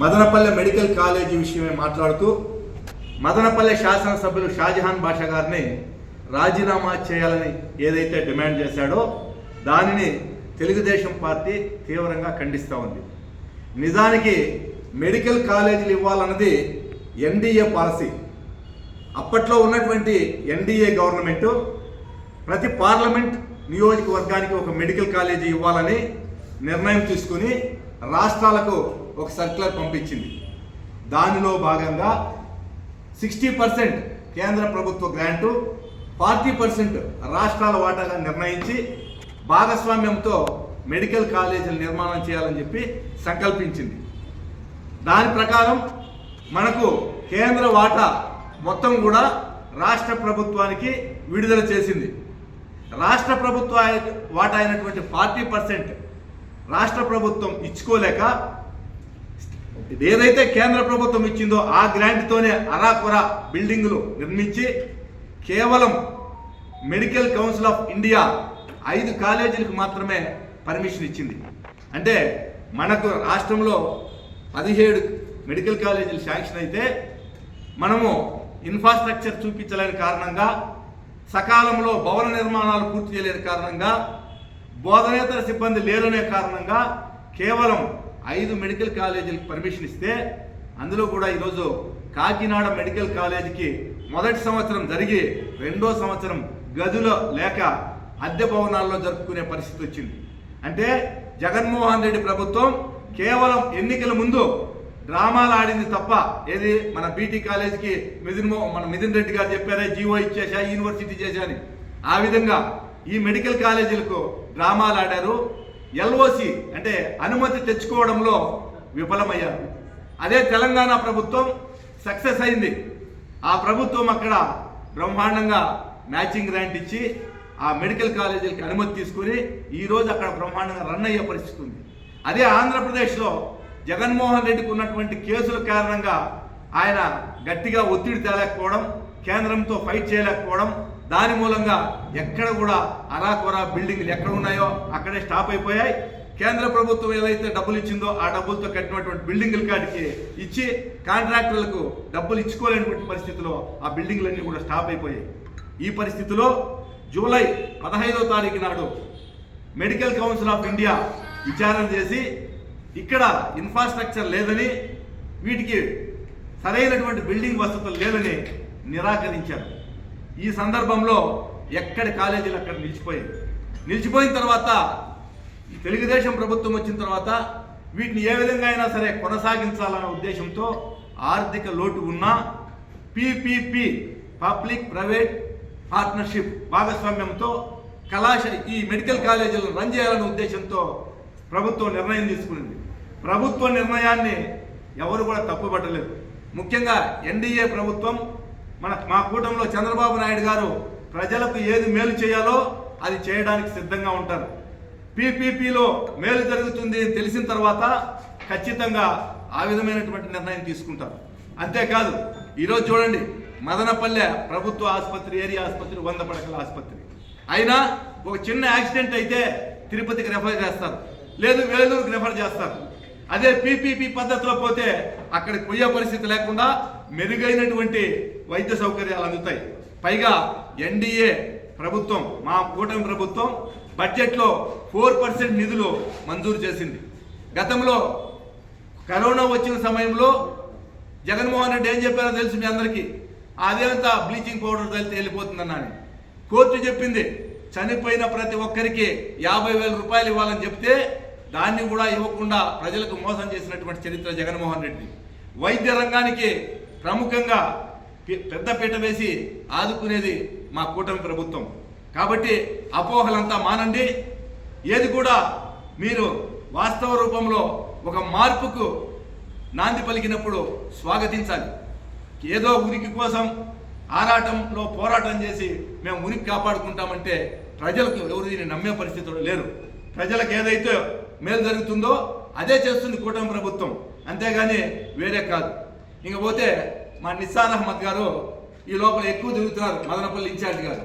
Madanapalle medical college విషయమే మాట్లాడుతూ మదనపల్లె శాసనసభ్యులు షాజహాన్ బాషా గారిని రాజీనామా చేయాలని ఏదైతే డిమాండ్ చేశాడో దానిని తెలుగుదేశం పార్టీ తీవ్రంగా ఖండిస్తూ ఉంది. నిజానికి మెడికల్ కాలేజీలు ఇవ్వాలన్నది ఎన్డీఏ పాలసీ. అప్పట్లో ఉన్నటువంటి ఎన్డీఏ గవర్నమెంటు ప్రతి పార్లమెంట్ నియోజకవర్గానికి ఒక మెడికల్ కాలేజీ ఇవ్వాలని నిర్ణయం తీసుకుని రాష్ట్రాలకు ఒక సర్క్యులర్ పంపించింది. దానిలో భాగంగా సిక్స్టీ పర్సెంట్ కేంద్ర ప్రభుత్వ గ్రాంటు ఫార్టీ పర్సెంట్ రాష్ట్రాల వాటాగా నిర్ణయించి భాగస్వామ్యంతో మెడికల్ కాలేజీల నిర్మాణం చేయాలని చెప్పి సంకల్పించింది. దాని ప్రకారం మనకు కేంద్ర వాటా మొత్తం కూడా రాష్ట్ర ప్రభుత్వానికి విడుదల చేసింది. రాష్ట్ర ప్రభుత్వ వాటా అయినటువంటి ఫార్టీ పర్సెంట్ రాష్ట్ర ప్రభుత్వం ఇచ్చుకోలేక ఏదైతే కేంద్ర ప్రభుత్వం ఇచ్చిందో ఆ గ్రాంట్తోనే అరాకొర బిల్డింగులు నిర్మించి కేవలం మెడికల్ కౌన్సిల్ ఆఫ్ ఇండియా ఐదు కాలేజీలకు మాత్రమే పర్మిషన్ ఇచ్చింది. అంటే మనకు రాష్ట్రంలో పదిహేడు మెడికల్ కాలేజీలు శాంక్షన్ అయితే మనము ఇన్ఫ్రాస్ట్రక్చర్ చూపించలేని కారణంగా సకాలంలో భవన నిర్మాణాలు పూర్తి చేయలేని కారణంగా బోధనేతర సిబ్బంది లేరనే కారణంగా కేవలం ఐదు మెడికల్ కాలేజీలకు పర్మిషన్ ఇస్తే అందులో కూడా ఈరోజు కాకినాడ మెడికల్ కాలేజీకి మొదటి సంవత్సరం జరిగి రెండో సంవత్సరం గదులో లేక అద్దె భవనాల్లో జరుపుకునే పరిస్థితి వచ్చింది. అంటే జగన్మోహన్ రెడ్డి ప్రభుత్వం కేవలం ఎన్నికల ముందు డ్రామాలు ఆడింది తప్ప ఏది మన బీటీ కాలేజీకి మిథున్ మన మిథున్ రెడ్డి గారు చెప్పారే జీవో ఇచ్చేసా యూనివర్సిటీ చేశా అని. ఆ విధంగా ఈ మెడికల్ కాలేజీలకు డ్రామాలు ఆడారు. ఎల్ఓసి అంటే అనుమతి తెచ్చుకోవడంలో విఫలమయ్యారు. అదే తెలంగాణ ప్రభుత్వం సక్సెస్ అయింది. ఆ ప్రభుత్వం అక్కడ బ్రహ్మాండంగా మ్యాచింగ్ గ్రాంట్ ఇచ్చి ఆ మెడికల్ కాలేజీలకి అనుమతి తీసుకుని ఈరోజు అక్కడ బ్రహ్మాండంగా రన్ అయ్యే పరిస్థితి ఉంది. అదే ఆంధ్రప్రదేశ్లో జగన్మోహన్ రెడ్డికి ఉన్నటువంటి కేసుల కారణంగా ఆయన గట్టిగా ఒత్తిడి తేలేకపోవడం కేంద్రంతో ఫైట్ చేయలేకపోవడం దాని మూలంగా ఎక్కడ కూడా అరాకొరా బిల్డింగ్లు ఎక్కడ ఉన్నాయో అక్కడే స్టాప్ అయిపోయాయి. కేంద్ర ప్రభుత్వం ఏదైతే డబ్బులు ఇచ్చిందో ఆ డబ్బులతో కట్టినటువంటి బిల్డింగుల కాడికి ఇచ్చి కాంట్రాక్టర్లకు డబ్బులు ఇచ్చుకోలేనటువంటి పరిస్థితిలో ఆ బిల్డింగ్లన్నీ కూడా స్టాప్ అయిపోయాయి. ఈ పరిస్థితిలో జూలై పదహైదో తారీఖు నాడు మెడికల్ కౌన్సిల్ ఆఫ్ ఇండియా విచారణ చేసి ఇక్కడ ఇన్ఫ్రాస్ట్రక్చర్ లేదని వీటికి సరైనటువంటి బిల్డింగ్ వసతులు లేదని నిరాకరించారు. ఈ సందర్భంలో ఎక్కడి కాలేజీలు అక్కడ నిలిచిపోయాయి? నిలిచిపోయిన తర్వాత తెలుగుదేశం ప్రభుత్వం వచ్చిన తర్వాత వీటిని ఏ విధంగా అయినా సరే కొనసాగించాలన్న ఉద్దేశంతో ఆర్థిక లోటు ఉన్న పిపిపి పబ్లిక్ ప్రైవేట్ పార్ట్నర్షిప్ భాగస్వామ్యంతో కళాశ ఈ మెడికల్ కాలేజీలను రన్ చేయాలనే ఉద్దేశంతో ప్రభుత్వం నిర్ణయం తీసుకునింది. ప్రభుత్వ నిర్ణయాన్ని ఎవరు కూడా తప్పుపట్టలేదు. ముఖ్యంగా ఎన్డీఏ ప్రభుత్వం మన మా కూటమిలో చంద్రబాబు నాయుడు గారు ప్రజలకు ఏది మేలు చేయాలో అది చేయడానికి సిద్ధంగా ఉంటారు. పీపీపీలో మేలు జరుగుతుంది అని తెలిసిన తర్వాత ఖచ్చితంగా ఆ విధమైనటువంటి నిర్ణయం తీసుకుంటారు. అంతేకాదు ఈరోజు చూడండి మదనపల్లె ప్రభుత్వ ఆసుపత్రి ఏరియా ఆసుపత్రి వంద పడకల ఆసుపత్రి. అయినా ఒక చిన్న యాక్సిడెంట్ అయితే తిరుపతికి రెఫర్ చేస్తారు. లేదు వేలూరుకి రెఫర్ చేస్తారు. అదే పీపీపీ పద్ధతిలో పోతే అక్కడికి పోయే పరిస్థితి లేకుండా మెరుగైనటువంటి వైద్య సౌకర్యాలు అందుతాయి. పైగా ఎన్డీఏ ప్రభుత్వం మా కూటమి ప్రభుత్వం బడ్జెట్లో ఫోర్ పర్సెంట్ నిధులు మంజూరు చేసింది. గతంలో కరోనా వచ్చిన సమయంలో జగన్మోహన్ రెడ్డి ఏం చెప్పారో తెలుసు మీ అందరికీ? అదేంతా బ్లీచింగ్ పౌడర్ తగిలితే వెళ్ళిపోతుందన్నాను కోర్టు చెప్పింది చనిపోయిన ప్రతి ఒక్కరికి యాభై వేల రూపాయలు ఇవ్వాలని చెప్తే దాన్ని కూడా ఇవ్వకుండా ప్రజలకు మోసం చేసినటువంటి చరిత్ర జగన్మోహన్ రెడ్డి. వైద్య రంగానికి ప్రముఖంగా పెద్దపీట వేసి ఆదుకునేది మా కూటమి ప్రభుత్వం. కాబట్టి అపోహలంతా మానండి. ఏది కూడా మీరు వాస్తవ రూపంలో ఒక మార్పుకు నాంది పలికినప్పుడు స్వాగతించాలి. ఏదో ఉనికి కోసం ఆరాటంలో పోరాటం చేసి మేము ఉనికి కాపాడుకుంటామంటే ప్రజలకు ఎవరు దీన్ని నమ్మే పరిస్థితులు లేరు. ప్రజలకు ఏదైతే మేలు జరుగుతుందో అదే చేస్తుంది కూటమి ప్రభుత్వం. అంతేగాని వేరే కాదు. ఇంకపోతే మా నిస్సాన్ అహ్మద్ గారు ఈ లోపల ఎక్కువ తిరుగుతున్నారు మదనపల్లి ఇన్ఛార్జ్ గారు.